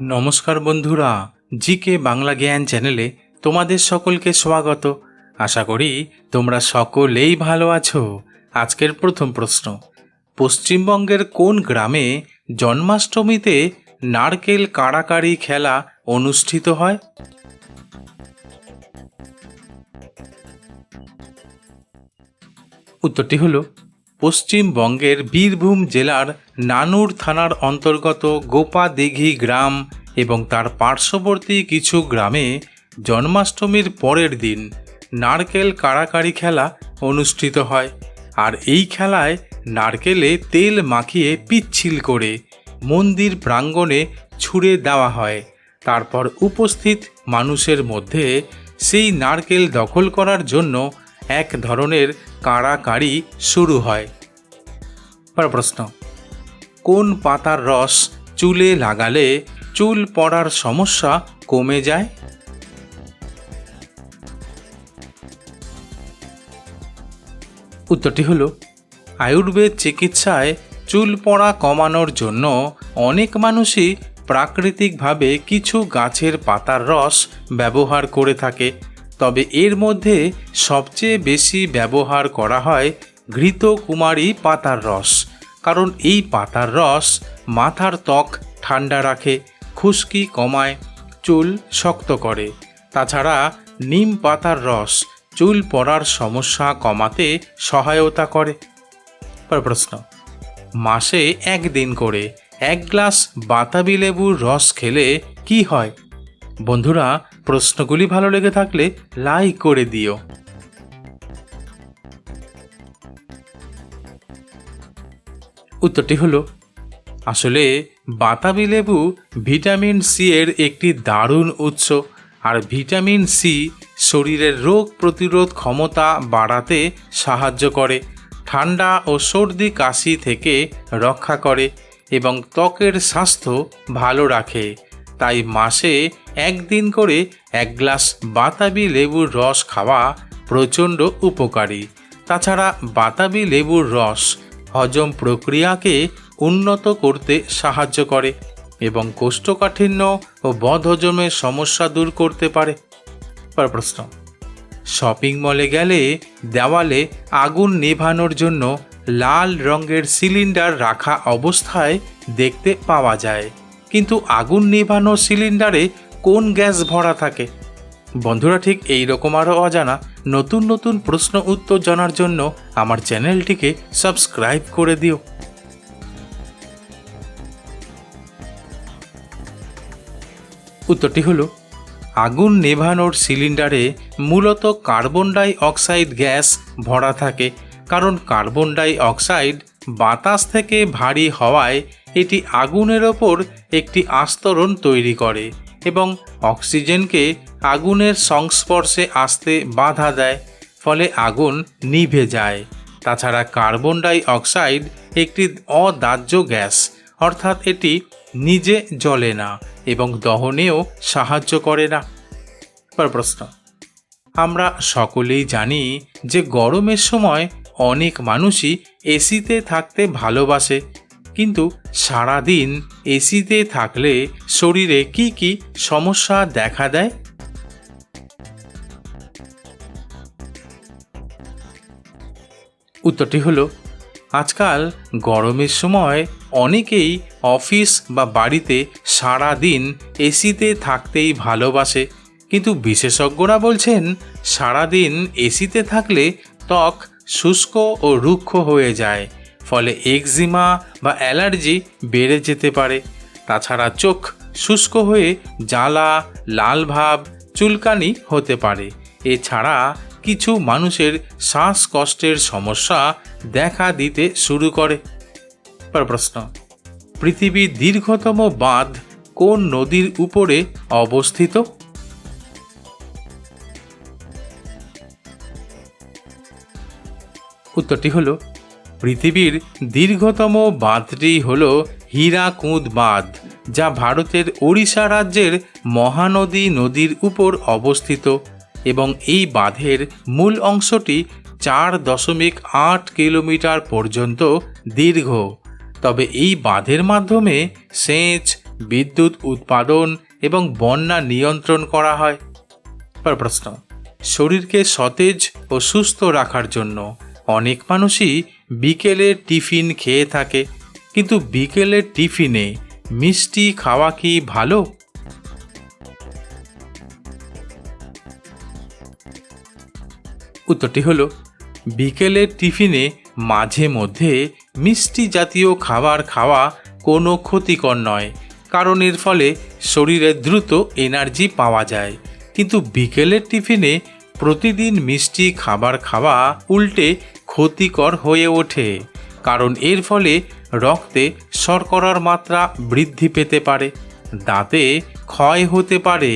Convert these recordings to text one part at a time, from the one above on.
নমস্কার বন্ধুরা, জিকে বাংলা জ্ঞান চ্যানেলে তোমাদের সকলকে স্বাগত। আশা করি তোমরা সকলেই ভালো আছো। আজকের প্রথম প্রশ্ন, পশ্চিমবঙ্গের কোন গ্রামে জন্মাষ্টমীতে নারকেল কাড়াকাড়ি খেলা অনুষ্ঠিত হয়? উত্তরটি হলো পশ্চিমবঙ্গের বীরভূম জেলার নানুর থানার অন্তর্গত গোপা দিঘি গ্রাম এবং তার পার্শ্ববর্তী কিছু গ্রামে জন্মাষ্টমীর পরের দিন নারকেল কাড়াকাড়ি খেলা অনুষ্ঠিত হয়। আর এই খেলায় নারকেলে তেল মাখিয়ে পিচ্ছিল করে মন্দির প্রাঙ্গণে ছুঁড়ে দেওয়া হয়। তারপর উপস্থিত মানুষের মধ্যে সেই নারকেল দখল করার জন্য এক ধরনের কাড়াকাড়ি শুরু হয়। পর প্রশ্ন, কোন পাতার রস চুলে লাগালে চুল পড়ার সমস্যা কমে যায়? উত্তরটি হলো, আয়ুর্বেদ চিকিৎসায় চুল পড়া কমানোর জন্য অনেক মানুষই প্রাকৃতিকভাবে কিছু গাছের পাতার রস ব্যবহার করে থাকে। তবে এর মধ্যে সবচেয়ে বেশি ব্যবহার করা হয় ঘৃত কুমারী পাতার রস। কারণ এই পাতার রস মাথার ত্বক ঠান্ডা রাখে, খুশকি কমায়, চুল শক্ত করে। তাছাড়া নিম পাতার রস চুল পড়ার সমস্যা কমাতে সহায়তা করে। প্রশ্ন। মাসে একদিন করে এক গ্লাস বাতাবি লেবুর রস খেলে কি হয়? বন্ধুরা প্রশ্নগুলি ভালো লেগে থাকলে লাইক করে দিও। উত্তরটি হলো, আসলে বাতাবি লেবু ভিটামিন সি এর একটি দারুণ উৎস, আর ভিটামিন সি শরীরের রোগ প্রতিরোধ ক্ষমতা বাড়াতে সাহায্য করে, ঠান্ডা ও সর্দি কাশি থেকে রক্ষা করে এবং ত্বকের স্বাস্থ্য ভালো রাখে। তাই মাসে একদিন করে এক গ্লাস বাতাবি লেবুর রস খাওয়া প্রচণ্ড উপকারী। তাছাড়া বাতাবি লেবুর রস হজম প্রক্রিয়াকে উন্নত করতে সাহায্য করে এবং কোষ্ঠকাঠিন্য ও বদহজমের সমস্যা দূর করতে পারে। প্রশ্ন, শপিং মলে গেলে দেওয়ালে আগুন নেভানোর জন্য লাল রঙের সিলিন্ডার রাখা অবস্থায় দেখতে পাওয়া যায়। কিন্তু আগুন নেভানো সিলিন্ডারে কোন গ্যাস ভরা থাকে? বন্ধুরা, ঠিক এই রকম আরও অজানা, নতুন নতুন প্রশ্ন উত্তর জানার জন্য আমার চ্যানেলটিকে সাবস্ক্রাইব করে দিও। উত্তরটি হলো, আগুন নেভানোর সিলিন্ডারে মূলত কার্বন ডাই অক্সাইড গ্যাস ভরা থাকে, কারণ কার্বন ডাই অক্সাইড বাতাস থেকে ভারী হওয়ায় এটি আগুনের ওপর একটি আস্তরণ তৈরি করে। এবং অক্সিজেনকে আগুনের সংস্পর্শে আসতে বাধা দেয়, ফলে আগুন নিভে যায়। তাছাড়া কার্বন ডাই অক্সাইড একটি অদাহ্য গ্যাস, অর্থাৎ এটি নিজে জ্বলে না এবং দহনেও সাহায্য করে না। পর প্রশ্ন, আমরা সকলেই জানি যে গরমের সময় অনেক মানুষই এসিতে থাকতে ভালোবাসে কিন্তু সারাদিন এসিতে থাকলে শরীরে কি কি সমস্যা দেখা দেয়? উত্তরটি হলো, আজকাল গরমের সময় অনেকেই অফিস বা বাড়িতে সারা দিন এসিতে থাকতেই ভালোবাসে। কিন্তু বিশেষজ্ঞরা বলছেন, সারাদিন এসিতে থাকলে ত্বক শুষ্ক ও রুক্ষ হয়ে যায়। ফলে একজিমা বা অ্যালার্জি বেড়ে যেতে পারে। তাছাড়া চোখ শুষ্ক হয়ে জ্বালা, লাল ভাব, চুলকানি হতে পারে। এছাড়া কিছু মানুষের শ্বাসকষ্টের সমস্যা দেখা দিতে শুরু করে। পর প্রশ্ন পৃথিবীর দীর্ঘতম বাঁধ কোন নদীর উপরে অবস্থিত? উত্তরটি হল পৃথিবীর দীর্ঘতম বাঁধটি হল হীরাকুঁদ বাঁধ, যা ভারতের ওড়িশা রাজ্যের মহানদী নদীর উপর অবস্থিত এবং এই বাঁধের মূল অংশটি চার দশমিক আট কিলোমিটার পর্যন্ত দীর্ঘ। তবে এই বাঁধের মাধ্যমে সেচ, বিদ্যুৎ উৎপাদন এবং বন্যা নিয়ন্ত্রণ করা হয়। প্রশ্ন, শরীরকে সতেজ ও সুস্থ রাখার জন্য অনেক মানুষই বিকেলে টিফিন খেয়ে থাকে। কিন্তু বিকেলের টিফিনে মিষ্টি খাওয়া কি ভালো? উত্তরটি হলো বিকেলের টিফিনে মাঝে মধ্যে মিষ্টি জাতীয় খাবার খাওয়া কোনো ক্ষতিকর নয়, কারণ এর ফলে শরীরে দ্রুত এনার্জি পাওয়া যায়। কিন্তু বিকেলের টিফিনে প্রতিদিন মিষ্টি খাবার খাওয়া উল্টে ক্ষতিকর হয়ে ওঠে, কারণ এর ফলে রক্তে শর্করার মাত্রা বৃদ্ধি পেতে পারে, দাঁতে ক্ষয় হতে পারে,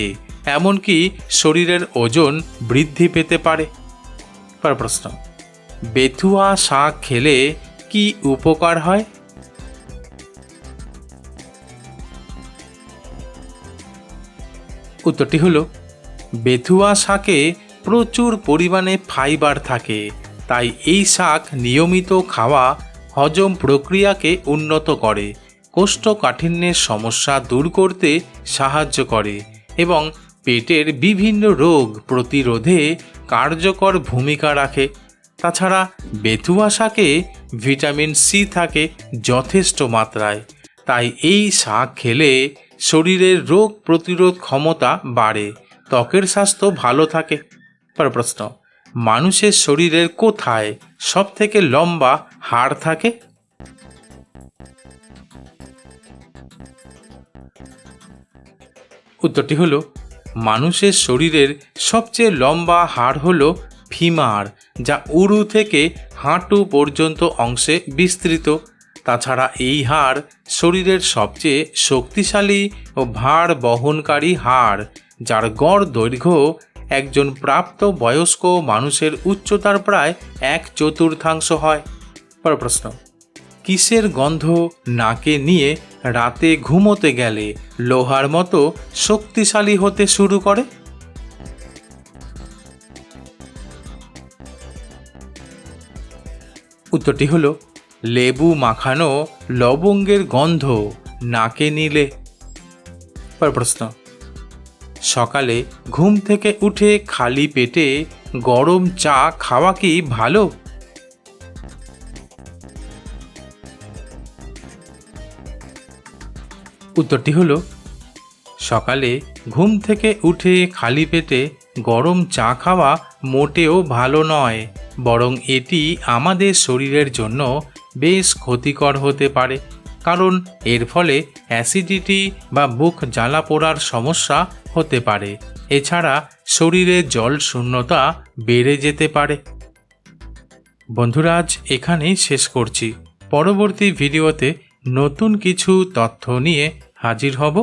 এমনকি শরীরের ওজন বৃদ্ধি পেতে পারে। পর প্রশ্ন, বেথুয়া শাক খেলে কি উপকার হয়? উত্তরটি হলো, বেথুয়া শাকে প্রচুর পরিমাণে ফাইবার থাকে তাই এই শাক নিয়মিত খাওয়া হজম প্রক্রিয়াকে উন্নত করে, কোষ্ঠকাঠিন্যের সমস্যা দূর করতে সাহায্য করে এবং পেটের বিভিন্ন রোগ প্রতিরোধে কার্যকর ভূমিকা রাখে। তাছাড়া বেথুয়া শাকে ভিটামিন সি থাকে যথেষ্ট মাত্রায়। তাই এই শাক খেলে শরীরের রোগ প্রতিরোধ ক্ষমতা বাড়ে, ত্বকের স্বাস্থ্য ভালো থাকে। পর প্রশ্ন। মানুষের শরীরের কোথায় সব থেকে লম্বা হাড় থাকে? উত্তরটি হলো, মানুষের শরীরের সবচেয়ে লম্বা হাড় হলো ফিমার, যা উরু থেকে হাঁটু পর্যন্ত অংশে বিস্তৃত। তাছাড়া এই হাড় শরীরের সবচেয়ে শক্তিশালী ও ভার বহনকারী হাড়, যার গড় দৈর্ঘ্য একজন প্রাপ্ত বয়স্ক মানুষের উচ্চতার প্রায় এক চতুর্থাংশ হয়। পর প্রশ্ন, কিসের গন্ধ নাকে নিয়ে রাতে ঘুমোতে গেলে লোহার মতো শক্তিশালী হতে শুরু করে? উত্তরটি হলো, লেবু মাখানো লবঙ্গের গন্ধ নাকে নিলে। পর প্রশ্ন সকালে ঘুম থেকে উঠে খালি পেটে গরম চা খাওয়া কি ভালো? উত্তরটি হলো, সকালে ঘুম থেকে উঠে খালি পেটে গরম চা খাওয়া মোটেও ভালো নয়, বরং এটি আমাদের শরীরের জন্য বেশ ক্ষতিকর হতে পারে। কারণ এর ফলে অ্যাসিডিটি বা বুক জ্বালা পোড়ার সমস্যা হতে পারে। এছাড়া শরীরে জল শূন্যতা বেড়ে যেতে পারে। বন্ধুরাজ এখানেই শেষ করছি। পরবর্তী ভিডিওতে নতুন কিছু তথ্য নিয়ে হাজির হব।